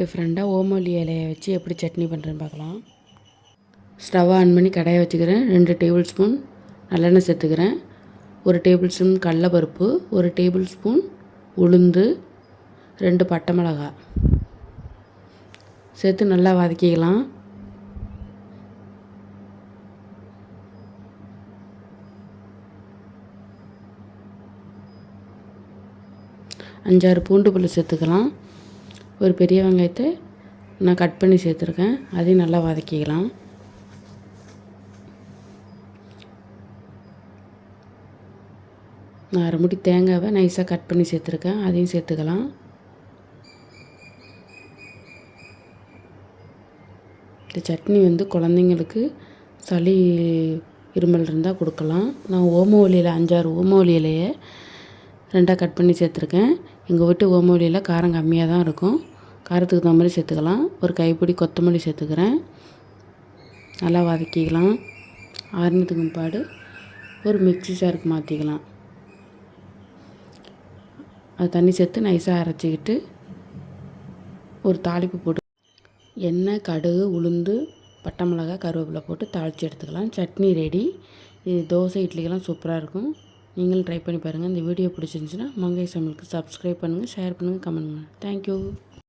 டிஃப்ரெண்ட்டாக ஓமல்லி இலையை வச்சு எப்படி சட்னி பண்ணுறேன்னு பார்க்கலாம். ஸ்டவ் ஆன் பண்ணி கடாயை வச்சுக்கிறேன். ரெண்டு டேபிள் ஸ்பூன் நல்லெண்ணெய் சேர்த்துக்கிறேன். ஒரு டேபிள் ஸ்பூன் கடலப்பருப்பு ஒரு டேபிள் ஸ்பூன் உளுந்து ரெண்டு பட்டை மிளகா சேர்த்து நல்லா வதக்கிக்கலாம். அஞ்சாறு பூண்டு புல்லு சேர்த்துக்கலாம். ஒரு பெரிய வெங்காயத்தை நான் கட் பண்ணி சேர்த்துருக்கேன். அதையும் நல்லா வதக்கிக்கலாம். நான் அரை முடி தேங்காவை நைஸாக கட் பண்ணி சேர்த்துருக்கேன். அதையும் சேர்த்துக்கலாம். இந்த சட்னி வந்து குழந்தைங்களுக்கு சளி இருமல் இருந்தால் கொடுக்கலாம். நான் ஓமவலியில் அஞ்சாறு ஓமவலியிலையே ரெண்டாக கட் பண்ணி சேர்த்துருக்கேன். எங்கள் வீட்டு ஓமவலியில் காரம் கம்மியாக தான் இருக்கும். காரத்துக்கு தகுந்த மாதிரி சேர்த்துக்கலாம். ஒரு கைப்பிடி கொத்தமல்லி சேர்த்துக்கிறேன். நல்லா வதக்கிக்கலாம். ஆறுனதுக்கு பாடு ஒரு மிக்ஸி சாருக்கு மாற்றிக்கலாம் அது தண்ணி சேர்த்து நைஸாக அரைச்சிக்கிட்டு ஒரு தாளிப்பு போட்டு எண்ணெய் கடுகு உளுந்து பட்டை மிளகாய் கருவேப்பிலை போட்டு தாளித்து எடுத்துக்கலாம். சட்னி ரெடி. இது தோசை இட்லிக்கெல்லாம் சூப்பராக இருக்கும். நீங்களும் ட்ரை பண்ணி பாருங்கள் இந்த வீடியோ பிடிச்சிருந்துச்சின்னா மங்கை சமையலுக்கு சப்ஸ்கிரைப் பண்ணுங்கள் ஷேர் பண்ணுங்கள் கமெண்ட் பண்ணுங்கள் தேங்க்யூ